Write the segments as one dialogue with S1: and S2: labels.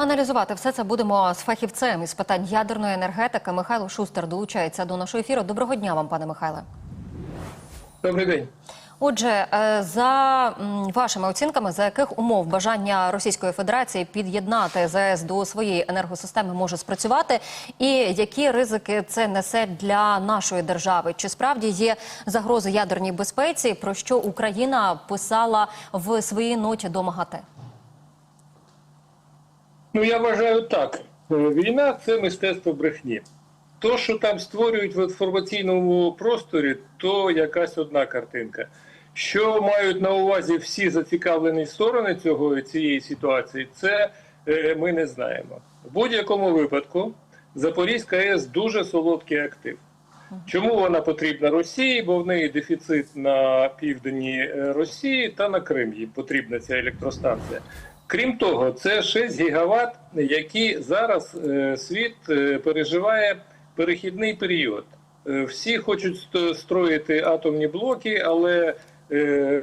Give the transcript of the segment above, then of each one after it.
S1: Аналізувати все це будемо з фахівцем із питань ядерної енергетики. Михайло Шустер долучається до нашого ефіру. Доброго дня вам, пане Михайле.
S2: Добрий день.
S1: Отже, е, за вашими оцінками, за яких умов бажання Російської Федерації під'єднати ЗАЕС до своєї енергосистеми може спрацювати, і які ризики це несе для нашої держави? Чи справді є загрози ядерній безпеці, про що Україна писала в своїй ноті до МАГАТЕ?
S2: Ну я вважаю так. Е, Війна це мистецтво брехні. То, що там створюють в інформаційному просторі, то якась одна картинка. Що мають на увазі всі зацікавлені сторони цього цієї ситуації, це е, ми не знаємо. В будь-якому випадку Запорізька АЕС дуже солодкий актив. Чому вона потрібна Росії? Бо в неї дефіцит на південні е, Росії та на Крим їй потрібна ця електростанція. Крім того, це 6 гігават, які зараз е, світ е, переживає перехідний період. Е, всі хочуть строїти атомні блоки, але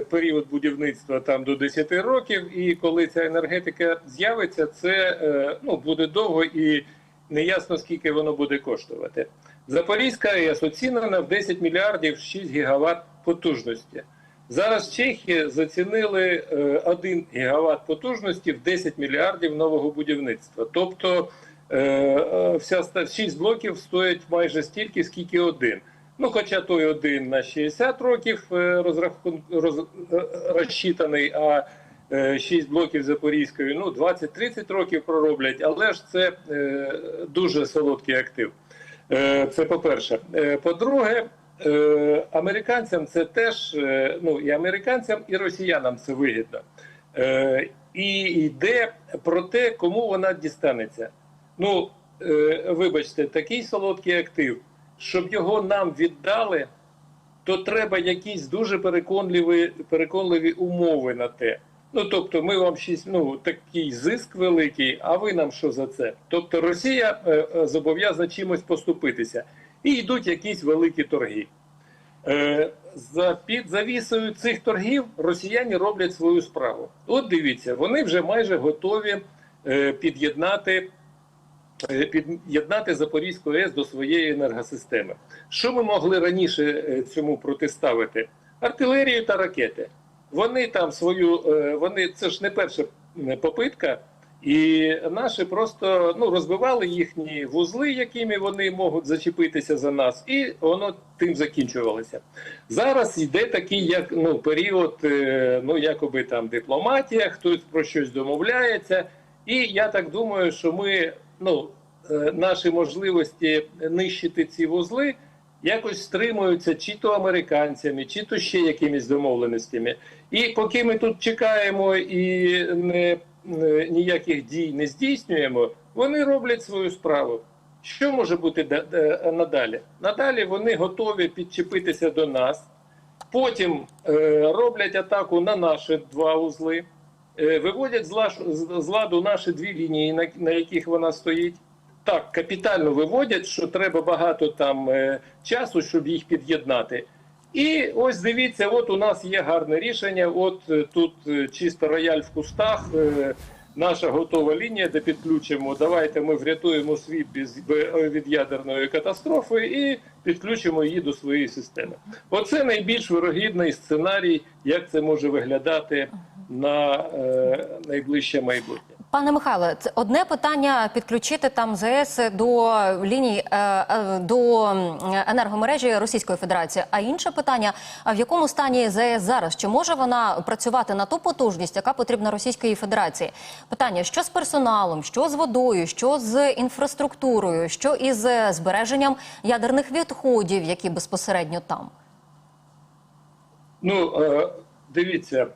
S2: період будівництва там до 10 років. І коли ця енергетика з'явиться, це ну, буде довго і неясно скільки воно буде коштувати. Запорізька АЕС оцінена в 10 мільярдів 6 гігават потужності. Зараз Чехія зацінили е, 1 гігават потужності в 10 мільярдів нового будівництва. Тобто е, е, вся 6 блоків стоять майже стільки, скільки один. Ну, хоча той один на 60 років розрахун... роз... розчитаний, а 6 блоків Запорізької ну 20-30 років пророблять, але ж це дуже солодкий актив. Це по-перше. Е, По-друге, е, американцям це теж е, ну і американцям, і росіянам це вигідно. Е, І йде про те, кому вона дістанеться. Ну, е, вибачте, такий солодкий актив, щоб його нам віддали, то треба якісь дуже переконливі, переконливі умови на те. Ну тобто, ми вам щось, ну такий зиск великий, а ви нам що за це? Тобто Росія е, е, зобов'язана чимось поступитися, і йдуть якісь великі торги. Е, за під завісою цих торгів росіяни роблять свою справу. От дивіться, вони вже майже готові е, під'єднати е, під'єднати Запорізьку АЕС до своєї енергосистеми. Що ми могли раніше е, цьому протиставити? Артилерію та ракети. Вони там свою, е, вони це ж не перша попитка, і наші просто ну розбивали їхні вузли, якими вони можуть зачепитися за нас, і воно тим закінчувалося. Зараз йде такий, як ну період, е, ну якоби там дипломатія, хтось про щось домовляється, і я так думаю, що ми ну е, наші можливості нищити ці вузли якось стримуються чи то американцями, чи то ще якимись домовленостями. І поки ми тут чекаємо і не, не- ніяких дій не здійснюємо, вони роблять свою справу. Що може бути да- да- надалі? Надалі вони готові підчепитися до нас, потім е, роблять атаку на наші два узли, е, виводять з, ладу наші дві лінії, на, яких вона стоїть. Так, капітально виводять, що треба багато там е, часу, щоб їх під'єднати. І ось дивіться, от у нас є гарне рішення. От е, тут е, чисто рояль в кустах, е, наша готова лінія, де підключимо. Давайте ми врятуємо світ від ядерної катастрофи і підключимо її до своєї системи. Оце найбільш вирогідний сценарій, як це може виглядати на найближче майбутнє.
S1: Пане Михайле, це одне питання підключити там ЗС до ліній е, е, до енергомережі Російської Федерації. А інше питання: а в якому стані ЗС зараз? Чи може вона працювати на ту потужність, яка потрібна Російської Федерації? Питання: що з персоналом, що з водою, що з інфраструктурою, що із е, збереженням ядерних відходів, які безпосередньо там?
S2: Ну, дивіться,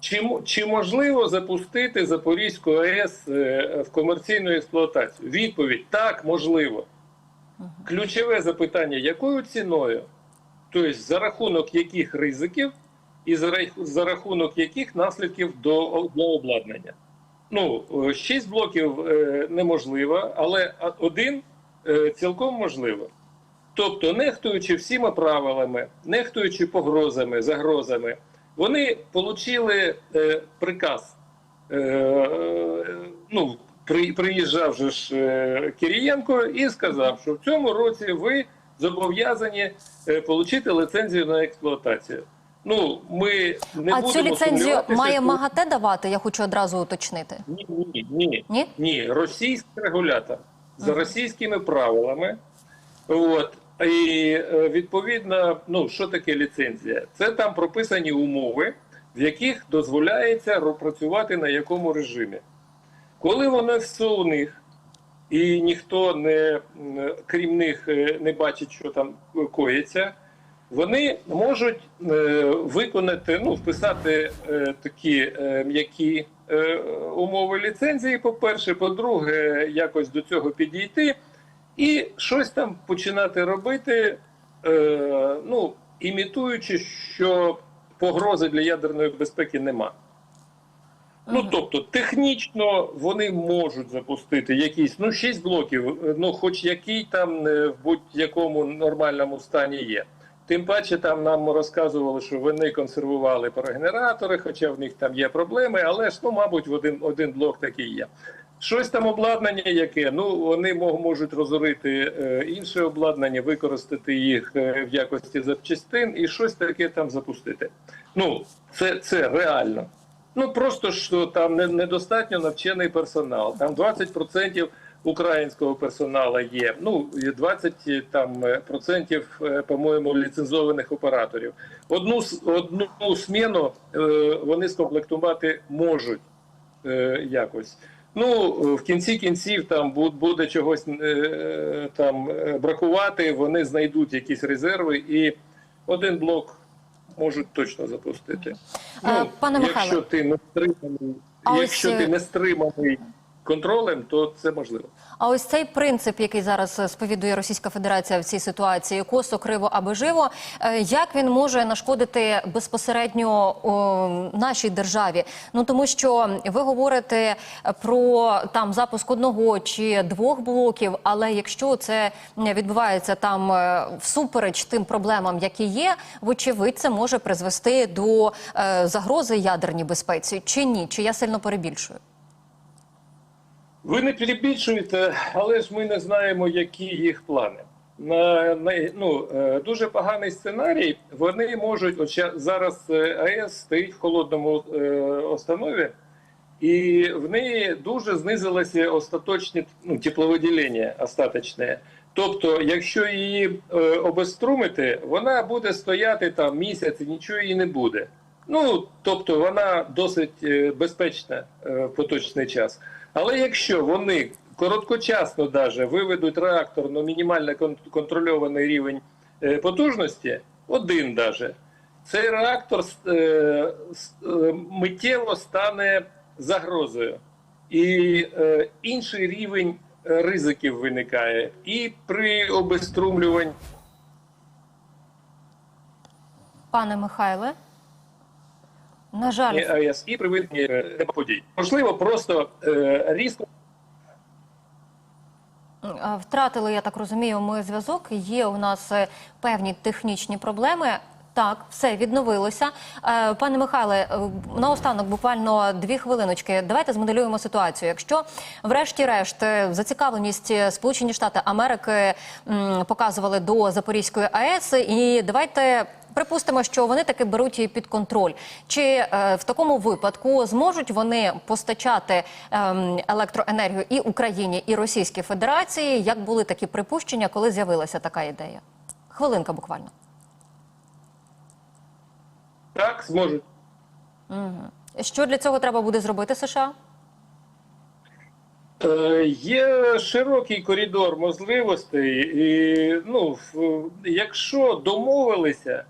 S2: чи, чи можливо запустити Запорізьку АЕС е, в комерційну експлуатацію? Відповідь так, можливо. Ключове запитання: якою ціною? Тобто, за рахунок яких ризиків і за, рахунок яких наслідків до, для обладнання? Ну, е, шість блоків е, неможливо, але один цілком можливо. Тобто, нехтуючи всіма правилами, нехтуючи погрозами, загрозами, вони отримали е, приказ е, е, ну, при, приїжджав же ж е, Кирієнко і сказав, що в цьому році ви зобов'язані е, отримати ліцензію на експлуатацію. Ну, ми не
S1: а
S2: будемо
S1: цю ліцензію
S2: сумніватися,
S1: має
S2: що-
S1: МАГАТЕ давати? Я хочу одразу уточнити.
S2: Ні, ні, ні.
S1: Ні?
S2: Ні, російський регулятор за російськими правилами. От. І е, відповідно, ну що таке ліцензія? Це там прописані умови, в яких дозволяється працювати на якому режимі. Коли воно все у них, і ніхто не крім них е, не бачить, що там коїться, вони можуть е, виконати, ну, вписати такі м'які умови ліцензії, по-перше, по-друге, якось до цього підійти і щось там починати робити, е, ну, імітуючи, що погрози для ядерної безпеки нема. Ну, тобто, технічно вони можуть запустити якісь, ну, 6 блоків, ну, хоч який там е, в будь-якому нормальному стані є. Тим паче там нам розказували, що вони консервували парогенератори, хоча в них там є проблеми, але ж, ну, мабуть, один, один блок такий є. Щось там обладнання яке, ну, вони можуть розорити е, інше обладнання, використати їх е, в якості запчастин і щось таке там запустити. Ну, це, це реально. Ну просто що там не- недостатньо навчений персонал. Там 20% українського персоналу є. Ну і 20 там е, процентів, е, по-моєму, ліцензованих операторів. Одну одну сміну е, вони скомплектувати можуть е, якось. Ну в кінці кінців там бу- буде чогось е, там е, бракувати. Вони знайдуть якісь резерви, і один блок можуть точно запустити. Ну,
S1: Е, пане Михайле.
S2: якщо ти не стриманий,
S1: А ось,
S2: якщо
S1: е,
S2: ти не стриманий контролем, то це можливо.
S1: А ось цей принцип, який зараз е, сповідує Російська Федерація в цій ситуації, косо, криво аби живо, е, як він може нашкодити безпосередньо о, нашій державі? Ну тому що ви говорите про там запуск одного чи двох блоків, але якщо це відбувається там е, всупереч тим проблемам, які є, вочевидь, це може призвести до е, загрози ядерній безпеці, чи ні? Чи я сильно перебільшую?
S2: Ви не перебільшуєте, але ж ми не знаємо, які їх плани. На, на ну е, дуже поганий сценарій. Вони можуть от зараз е, АЕС стоїть в холодному е, останові, і в неї дуже знизилося остаточне ну, тепловиділення остаточне. Тобто, якщо її е, обеструмити, вона буде стояти там місяць і нічого їй не буде. Ну тобто вона досить е, безпечна е, в поточний час. Але якщо вони короткочасно даже виведуть реактор на мінімально контрольований рівень е, потужності, один даже, цей реактор е, е, миттєво стане загрозою. І інший рівень ризиків виникає і при обеструмлюванні.
S1: Пане Михайле, на жаль,
S2: АЕС і при е, подій. Можливо, просто е, різко
S1: Е, Втратили, я так розумію, ми зв'язок. Є у нас е, певні технічні проблеми. Так, все відновилося. Е, Пане Михайле, е, наостанок буквально дві хвилиночки. Давайте змоделюємо ситуацію. Якщо, врешті-решт, е, зацікавленість Сполучені Штати Америки показували до Запорізької АЕС, і давайте припустимо, що вони таки беруть її під контроль. Чи в такому випадку зможуть вони постачати ем, електроенергію і Україні, і Російській Федерації? Як були такі припущення, коли з'явилася така ідея? Хвилинка буквально.
S2: Так зможуть.
S1: Що для цього треба буде зробити США?
S2: Е, Є широкий коридор можливостей, і ну, якщо домовилися,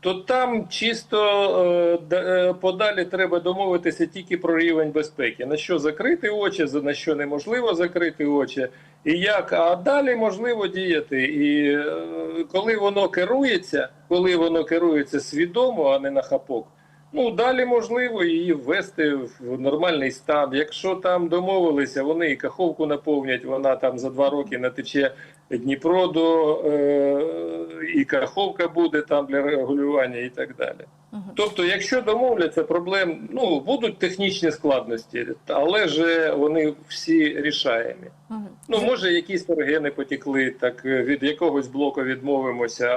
S2: то там чисто е, е, подалі треба домовитися тільки про рівень безпеки. На що закрити очі, на що неможливо закрити очі, і як, а далі можливо діяти. І е, коли воно керується, коли воно керується свідомо, а не на хапок. Ну, далі можливо її ввести в нормальний стан. Якщо там домовилися, вони і каховку наповнять, вона там за два роки натече Дніпро до е, і Каховка буде там для регулювання і так далі. Тобто, якщо домовляться, проблем ну будуть технічні складності, але ж вони всі рішаємі.
S1: Мгм.
S2: Ну може якісь торги не потекли, так від якогось блоку відмовимося.